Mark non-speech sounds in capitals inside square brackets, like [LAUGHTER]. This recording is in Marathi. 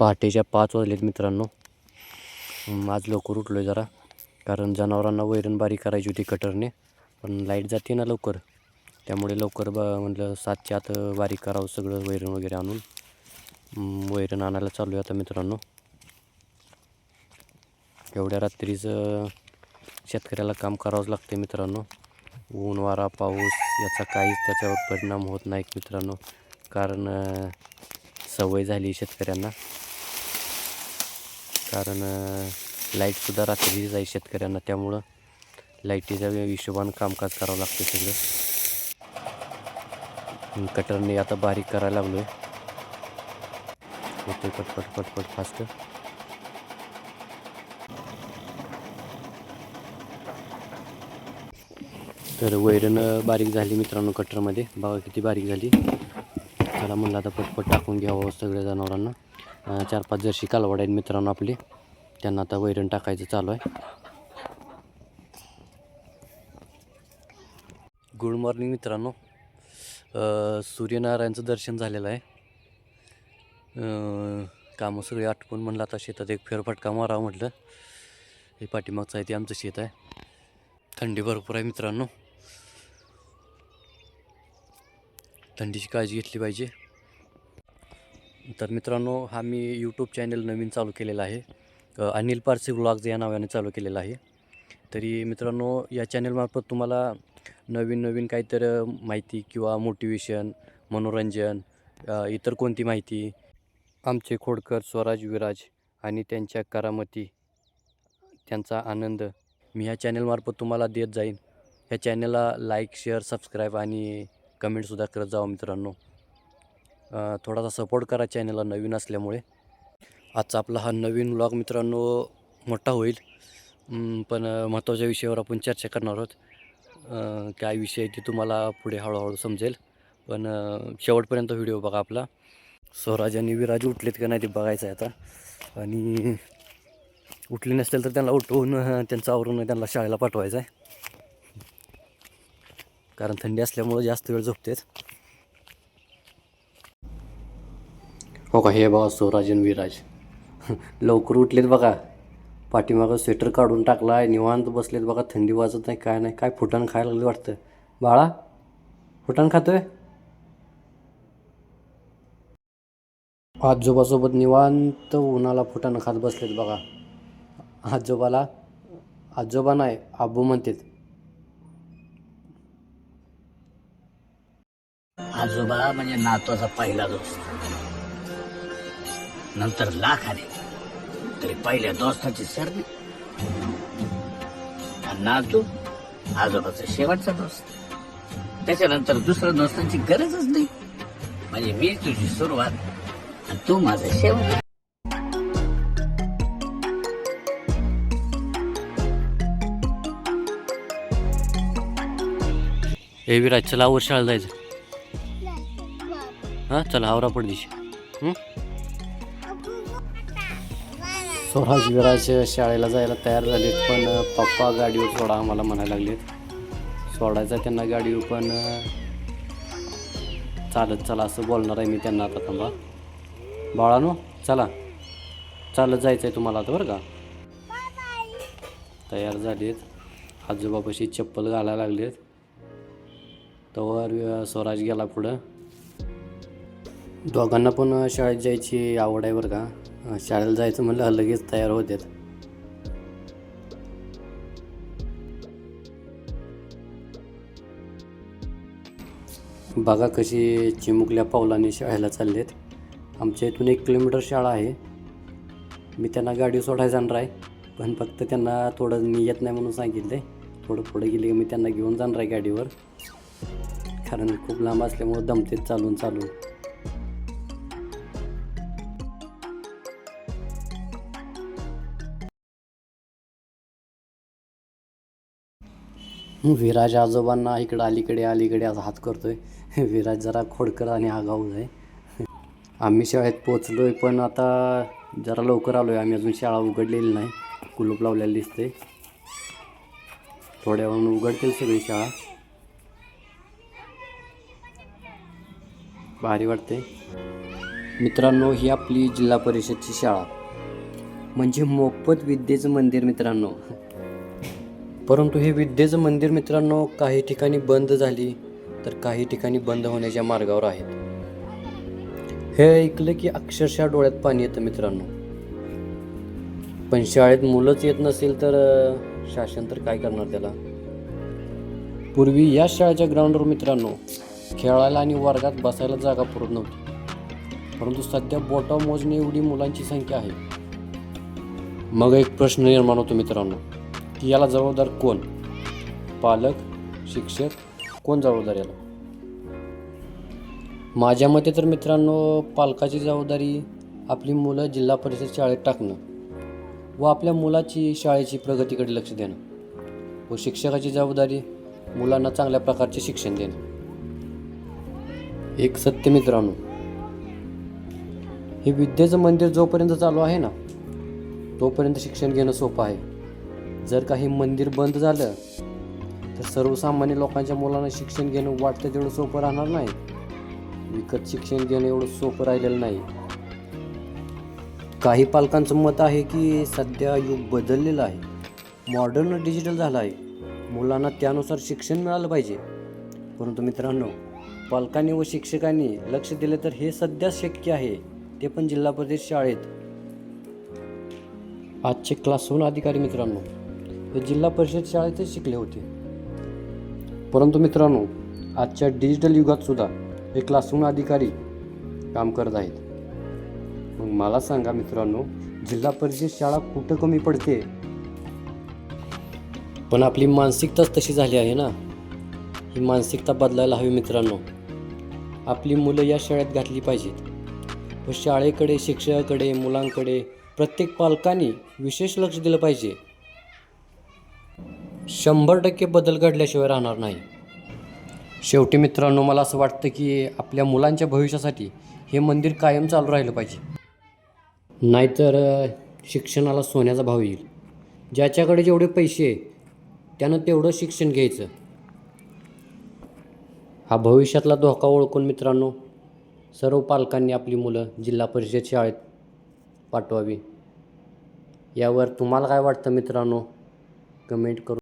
पहाटेच्या पाच वाजलेत मित्रांनो. आज लवकर उठलो आहे जरा. कारण जनावरांना वैरणबारी करायची होती कटरने. पण लाइट जाते ना लवकर. त्यामुळे लवकर ब म्हटलं सातच्या आत बारीक करावं सगळं वैरण वगैरे आणून. वैरण आणायला चालू आहे आता मित्रांनो. एवढ्या रात्रीच शेतकऱ्याला काम करावंच लागतं मित्रांनो. ऊन वारा पाऊस याचा काहीच त्याच्यावर परिणाम होत नाही मित्रांनो. कारण सवय झाली शेतकऱ्यांना. कारण लाईटसुद्धा रात्री जाईल शेतकऱ्यांना. त्यामुळं लाईटीच्या हिशोबानं कामकाज करावं लागतं सगळं. कटरने आता बारीक करायला लागलो आहे होते पटपट पटपट फास्ट तर वैरण बारीक झाली मित्रांनो कटरमध्ये. बघा किती बारीक झाली. त्याला म्हणलं आता पटपट टाकून घ्यावं सगळ्या जनावरांना. चार पाच जर्शी कालवड आहेत मित्रांनो आपली त्यांना आता वैरण टाकायचं चालू आहे. गुड मॉर्निंग मित्रांनो. सूर्यनारायणचं दर्शन झालेलं आहे. कामं सगळी आटपून म्हणलं आता शेतात एक फेरफटका मारावं म्हटलं. हे पाठीमागचं आहे ते आमचं शेत आहे. थंडी भरपूर आहे मित्रांनो. थंडीची काळजी घेतली पाहिजे. तर मित्रांनो हा मी यूट्यूब चॅनल नवीन चालू केलेला आहे. अनिल पारसे व्लॉग्स या नावाने चालू केलेला आहे. तरी मित्रांनो या चॅनलमार्फत तुम्हाला नवीन नवीन काहीतरी माहिती किंवा मोटिवेशन मनोरंजन इतर कोणती माहिती आमचे खोडकर स्वराज विराज आणि त्यांच्या करामती त्यांचा आनंद मी ह्या चॅनलमार्फत तुम्हाला देत जाईन. ह्या चॅनलला लाईक शेअर सबस्क्राईब आणि कमेंटसुद्धा करत जावा मित्रांनो. थोडासा सपोर्ट करा चॅनलला नवीन असल्यामुळे. आजचा आपला हा नवीन व्लॉग मित्रांनो मोठा होईल. पण महत्त्वाच्या विषयावर आपण चर्चा करणार आहोत. काय विषय आहे ते तुम्हाला पुढे हळूहळू समजेल. पण शेवटपर्यंत व्हिडिओ बघा आपला. स्वराज आणि विराज उठलेत का नाही ते बघायचं आहे आता. आणि उठले नसतील तर त्यांना उठवून त्यांचं आवरून त्यांना शाळेला पाठवायचं आहे. कारण थंडी असल्यामुळं जास्त वेळ झोपतेत. हो का हे बघा स्वराज आणि विराज. लवकर उठलेत बघा. पाठीमागं स्वेटर काढून टाकला आहे निवांत बसलेत बघा थंडी वाजत नाही काय नाही काय फुटाण खायला लागले वाटतं. बाळा फुटाण खातोय? आजोबासोबत निवांत उन्हाला फुटाण खात बसलेत बघा. आजोबाला आजोबा नाही आबू म्हणतात. आजोबा म्हणजे नातवाचा पहिला दोस्त. नंतर लाख आले. तरी पहिल्या दोस्ताची सरणी आणि नातू आजोबाचा शेवटचा दोस्त. त्याच्यानंतर दुसऱ्या दोस्तांची गरजच नाही. म्हणजे मी तुझी सुरुवात आणि तू माझा शेवट. हे विराज चला आवर शाळा जायचं हां चला आवरा पडदिशी हं? स्वराज विराज शाळेला जायला तयार झालेत पण पप्पा गाडीवर सोडा आम्हाला म्हणायला लागलेत. सोडायचं त्यांना गाडीवर पण चालत चला असं बोलणार आहे मी त्यांना आता थांबा. बाळानो चला. चालत जायचं आहे तुम्हाला आता बरं का? तयार झालेत. आजोबापाशी चप्पल घालायला लागलेत. तवर स्वराज गेला पुढं. दोघांना पण शाळेत जायची आवड आहे बरं का? शाळेला जायचं म्हणलं लगेच तयार होतात बघा कशी चिमुकल्या पावलाने शाळेला चाललेत. आमच्या इथून एक किलोमीटर शाळा आहे. मी त्यांना गाडी सोडायला जाणार आहे पण फक्त त्यांना थोडं मी येत नाही म्हणून सांगितलं. आहे थोडं पुढे गेले की मी त्यांना घेऊन जाणार आहे गाडीवर. कारण खूप लांब असल्यामुळं दमतेत चालून चालून. विराज आजोबांना इकडं अलीकडे अलीकडे असा हात करतोय. [LAUGHS] विराज जरा खोडकर आणि आगाऊ आहे. [LAUGHS] आम्ही शाळेत पोचलो आहे पण आता जरा लवकर आलो आहे आम्ही अजून शाळा उघडलेली नाही. कुलूप लावलेलं दिसते थोड्या वेळानं उघडतील सगळी शाळा. भारी वाटते मित्रांनो ही आपली जिल्हा परिषदची शाळा. म्हणजे मोफत विद्येचं मंदिर मित्रांनो. [LAUGHS] परंतु हे विद्येचं मंदिर मित्रांनो काही ठिकाणी बंद झाली तर काही ठिकाणी बंद होण्याच्या मार्गावर आहेत. हे ऐकलं की अक्षरशः डोळ्यात पाणी येतं मित्रांनो. पण शाळेत मुलंच येत नसेल तर शासन तर काय करणार त्याला? पूर्वी या शाळेच्या ग्राउंडवर मित्रांनो खेळायला आणि वर्गात बसायला जागा पुरत नव्हती. परंतु सध्या बोटा मोजणे एवढी मुलांची संख्या आहे. मग एक प्रश्न निर्माण होतो मित्रांनो. की याला जबाबदार कोण? पालक शिक्षक कोण जबाबदार याला? माझ्या मते तर मित्रांनो पालकाची जबाबदारी आपली मुलं जिल्हा परिषद शाळेत टाकणं व आपल्या मुलाची शाळेची प्रगतीकडे लक्ष देणं व शिक्षकाची जबाबदारी मुलांना चांगल्या प्रकारचे शिक्षण देणं. एक सत्य मित्रांनो हे विद्येचं मंदिर जोपर्यंत चालू आहे ना तोपर्यंत शिक्षण घेणं सोपं आहे. जर काही मंदिर बंद झालं तर सर्वसामान्य लोकांच्या मुलांना शिक्षण घेणं वाटतं तेवढं सोपं राहणार नाही. विकत शिक्षण घेणं एवढं सोपं राहिलेलं नाही. काही पालकांचं मत आहे की सध्या युग बदललेलं आहे. मॉडर्न डिजिटल झालं आहे. मुलांना त्यानुसार शिक्षण मिळालं पाहिजे. परंतु मित्रांनो पालकांनी व शिक्षकांनी लक्ष दिले तर हे सध्या शक्य आहे. ते पण जिल्हा परिषद शाळेत. आजचे क्लासरूम अधिकारी मित्रांनो हे जिल्हा परिषद शाळेतच शिकले होते. परंतु मित्रांनो आजच्या डिजिटल युगात सुद्धा हे क्लासरूम अधिकारी काम करत आहेत. मग मला सांगा मित्रांनो जिल्हा परिषद शाळा कुठं कमी पडते? पण आपली मानसिकताच तशी झाली आहे ना? ही मानसिकता बदलायला हवी मित्रांनो. आपली मुलं या शाळेत घातली पाहिजेत. व शाळेकडे शिक्षकाकडे मुलांकडे प्रत्येक पालकांनी विशेष लक्ष दिलं पाहिजे. शंभर टक्के बदल घडल्याशिवाय राहणार नाही. शेवटी मित्रांनो मला असं वाटतं की आपल्या मुलांच्या भविष्यासाठी हे मंदिर कायम चालू राहिलं पाहिजे. नाहीतर शिक्षणाला सोन्याचा भाव येईल. ज्याच्याकडे जेवढे पैसे त्यानं तेवढं शिक्षण घ्यायचं. हा भविष्यातला धोका ओळखून मित्रांनो सर्व पालकांनी आपली मुलं जिल्हा परिषद शाळेत पाठवावी. यावर तुम्हाला काय वाटतं मित्रांनो? कमेंट करून